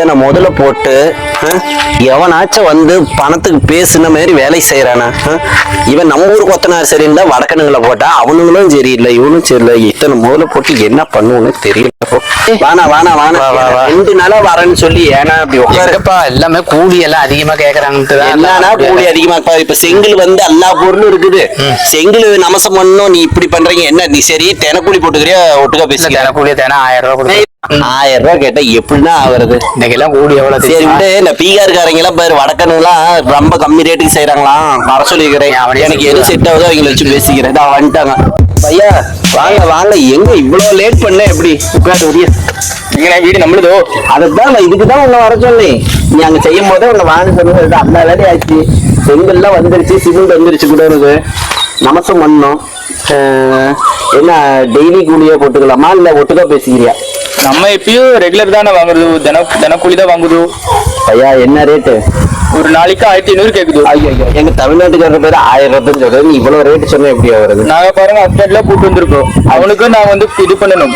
இத்தனை முதல்ல போட்டு எவனாச்சும் வந்து பணத்துக்கு பேசுன மாதிரி வேலை செய்யறானா ஆ? இவன் நம்ம ஊர் கொத்தனார் சரியில்லை வடக்கனுங்களை போட்டா அவனுங்களும் சரியில்லை இவனும் சரியில்லை. இத்தனை முதல்ல போட்டு என்ன பண்ணுவோன்னு தெரியல போ. வாணா வாணா வாணா. வா, வா. ரெண்டு நாளா வரேன்னு சொல்லி ஏன்னா அப்படி உட்காரு எங்கப்பா எல்லாமே கூலி எல்லாம் அதிகமா கேக்குறாங்கன்ட்டு தான் என்னன்னா கூலி அதிகமா இப்ப இப்ப செங்கல் வந்து எல்லா பொருளும் இருக்குது செங்கல் நமசம் பண்ணணும் நீ இப்படி பண்றீங்க. என்ன நீ சரி தினக்கூலி போட்டுக்கிறியா? ஒட்டுக்கா பேசுங்க தின கூலி தினம் ஆயிரம் ரூபாய் ஆயிரம் ரூபாய் கேட்டா எப்படின்னா ஆகுறது? இன்னைக்கு எல்லாம் கூலி எவ்வளவு சரி தெரியுமா? விடு இந்த பீகார்காரங்க எல்லாம் பாரு வடக்கனுலாம் ரொம்ப கம்மி ரேட்டுக்கு செய்யறாங்களாம் வர சொல்லிக்கிறேன் எனக்கு எது செட் ஆகுதோ அவங்கள வச்சு பேசிக்கிறேன். இதோ வந்துட்டாங்க. பையா வாங்க வாங்க. எங்க இவ்வளவு லேட் பண்ண? எப்படி? உட்காந்து வரிய எங்கண்ணா வீடு நம்மளுதோ? அதுதான் நான் இதுக்கு தான் உன்னை வர சொன்னேன். நீ அங்க செய்யும் போதே உன்னை வாங்க சொன்னது அந்த வேலை ஆச்சு. செங்கல்லாம் வந்துருச்சு சிமெண்ட் வந்துருச்சு கூட இருக்கு. நமசம் பண்ணோம் அஹ், என்ன டெய்லி கூலியா போட்டுக்கலாமா? இல்ல ஒட்டுக்கா பேசிக்கிறியா? நம்ம எப்பயும் ரெகுலர் தானே வாங்குறது? தின தினக்கூலி தான் வாங்குது. ஐயா என்ன ரேட்டு ஒரு நாளைக்கு ஆயிரத்தி ஐநூறு கேக்குது. ஐயோ எங்க தமிழ்நாட்டுக்காரர் பேர் ஆயிரம் ரூபாய்ன்னு சொல்றது இவ்வளவு ரேட் சொன்னா எப்படி வருது நாங்க பாருங்க அப்டேட்ல கூட்டு வந்திருக்கோம். அவனுக்கு நான் வந்து இது பண்ணணும்.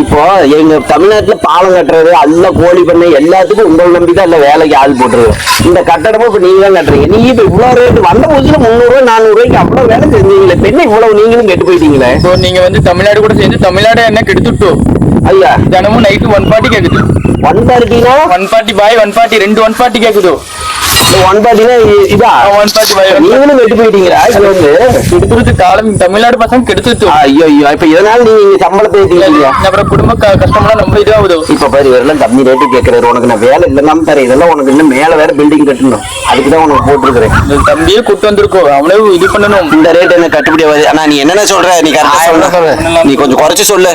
இப்போ எங்க தமிழ்நாட்டுல பாலம் கட்டுறது அல்ல கோழி பண்ணை எல்லாத்துக்கும் உங்களை நம்பி தான் இல்ல வேலைக்கு ஆள் போட்டுருது இந்த கட்டடமும் இப்ப நீங்க தான் கட்டுறீங்க. நீ இப்ப இவ்வளவு ரேட் வந்த புதுசுல முந்நூறு ரூபாய் நானூறு ரூபாய்க்கு அவ்வளவு வேலை செஞ்சீங்களே என்ன இவ்வளவு நீங்களும் கெட்டு போயிட்டீங்களே? இப்போ நீங்க வந்து தமிழ்நாடு கூட சேர்ந்து தமிழ்நாடு என்ன கெடுத்துட்டோம்? ஐயா. தினமும் நைட்டு ஒன் பார்ட்டி கேக்குது. ஒன் பார்ட்டினா ஒன் பார்ட்டி பாய் ஒன் பார்ட்டி ரெண்டு ஒன் பார்ட்டி கேக்குது. ஒன் பார்ட்டினா இதா ஒன் பார்ட்டி நீங்களும் கெட்டு போயிட்டீங்களா? இது வந்து கெடுத்துட்டு காலம். தமிழ்நாடு பசங்க கெடுத்துட்டு ஐயோ ஐயோ இப்ப இதனால நீங்க சம்பளத்தை ஏத்தீங்க அப்புறம் குடும்ப கஷ்டம்லாம் நம்ம இதாகுது. இப்ப பாரு இவரெல்லாம் கம்மி ரேட்டு கேட்கறாரு உனக்கு நான் வேலை இல்லைன்னா தரேன் இதெல்லாம் உனக்கு இன்னும் மேல வேற பில்டிங் கட்டணும். அதுக்கு தான் உனக்கு போட்டுருக்கிறேன். தம்பியே கூட்டு வந்திருக்கோம். அவனே இது பண்ணணும். இந்த ரேட் எனக்கு கட்டுப்படி ஆகாது. ஆனா நீ என்னென்ன சொல்ற? நீ கரெக்டா சொல்ல. நீ கொஞ்சம் குறைச்சு சொல்லு.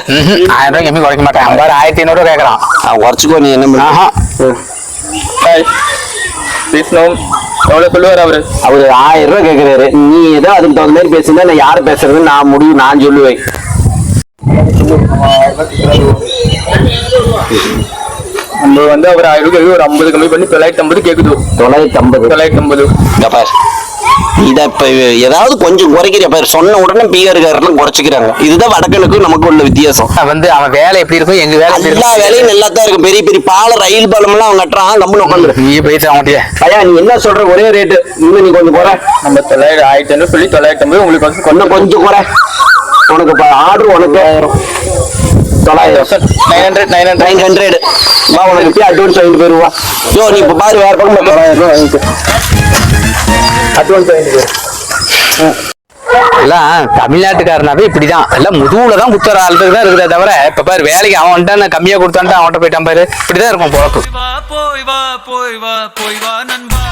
ஆயிரம் ரூபாய் கம்மி குறைக்க மாட்டேன். ஐம்பது ஆயிரத்தி ஐநூறு கேக்குறான் அவன் குறைச்சுக்கோ நீ என்ன பண்ண. பாய் பேசணும் எவ்வளவு சொல்லுவார் அவரு. அவரு ஆயிரம் ரூபாய் கேக்குறாரு. நீ ஏதோ அதுக்கு தகுந்த மாதிரி பேசுனா நான் யாரு பேசுறது நான் முடிவு நான் சொல்லுவேன். நம்ம வந்து அவர் ஆயிரம் ரூபாய் ஒரு ஐம்பது கம்மி பண்ணி தொள்ளாயிரத்தி ஐம்பது கேக்குது. தொள்ளாயிரத்தி ஐம்பது. தொள்ளாயிரத்தி ஐம்பது. இத இப்ப ஏதாவது கொஞ்சம் குறைக்கிற பாரு சொன்ன உடனே பீகார்காரெல்லாம் குறைச்சிக்கிறாங்க. இதுதான் வடக்கனுக்கும் நமக்கு உள்ள வித்தியாசம். வந்து அவன் வேலை எப்படி இருக்கும் எங்க வேலை எல்லா வேலையும் நல்லா தான் இருக்கும். பெரிய பெரிய பாலம் ரயில் பாலம் எல்லாம் அவங்க கட்டுறான் கம்முன்னு உட்காந்துரு நீ பேச அவன்கிட்ட ஐயா நீ என்ன சொல்ற? ஒரே ரேட்டு இன்னும் நீ கொஞ்சம் குறை. நம்ம தொள்ளாயிரம் ஆயிரத்தி ஐநூறு சொல்லி தொள்ளாயிரத்தி ஐம்பது உங்களுக்கு வந்து இன்னும் கொஞ்சம் குறை. உனக்கு ஆர்டர் உனக்கு தொள்ளாயிரம். Nine hundred nine hundred nine hundred வா உனக்கு இப்பயே அட்வான்ஸ் வாங்கிட்டு போயிருவா. யோ நீ இப்ப பாரு வேற பக்கம் தொள்ளாயிரம் ரூபாய் வாங்கிட்டு அட்வான்ஸ் வாங்கிட்டு எல்லாம் தமிழ்நாட்டுக்காரனாவே இப்படிதான். எல்லாம் முதுகுல தான் குத்துற ஆளுக்கு தான் இருக்குதே தவிர இப்ப பாரு வேலைக்கு அவன் வந்துட்டான் நான் கம்மியா கொடுத்தான்ட்டு அவன்கிட்ட போயிட்டான் பாரு. இப்படிதான் இருக்கும் போய் வா போய் வா போய் வா போய் வா நண்பா.